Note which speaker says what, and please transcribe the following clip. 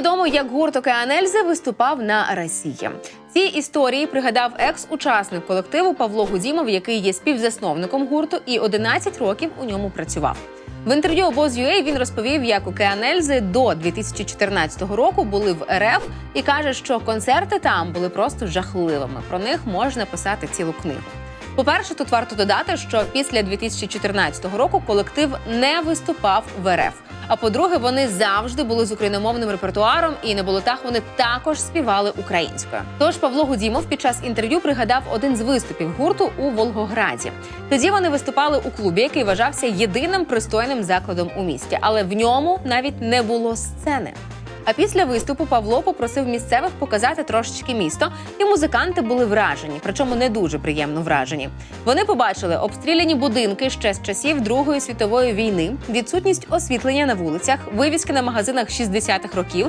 Speaker 1: відомо, як гурт Океанельзи виступав на Росії. Ці історії пригадав екс-учасник колективу Павло Гудімов, який є співзасновником гурту і 11 років у ньому працював. В інтерв'ю обоз.ua він розповів, як Океанельзи до 2014 року були в РФ і каже, що концерти там були просто жахливими. Про них можна писати цілу книгу. По-перше, тут варто додати, що після 2014 року колектив не виступав в РФ. А по-друге, вони завжди були з україномовним репертуаром, і на болотах вони також співали українською. Тож Павло Гудімов під час інтерв'ю пригадав один з виступів гурту у Волгограді. Тоді вони виступали у клубі, який вважався єдиним пристойним закладом у місті, але в ньому навіть не було сцени. А після виступу Павло попросив місцевих показати трошечки місто, і музиканти були вражені, причому не дуже приємно вражені. Вони побачили обстріляні будинки ще з часів Другої світової війни, відсутність освітлення на вулицях, вивіски на магазинах 60-х років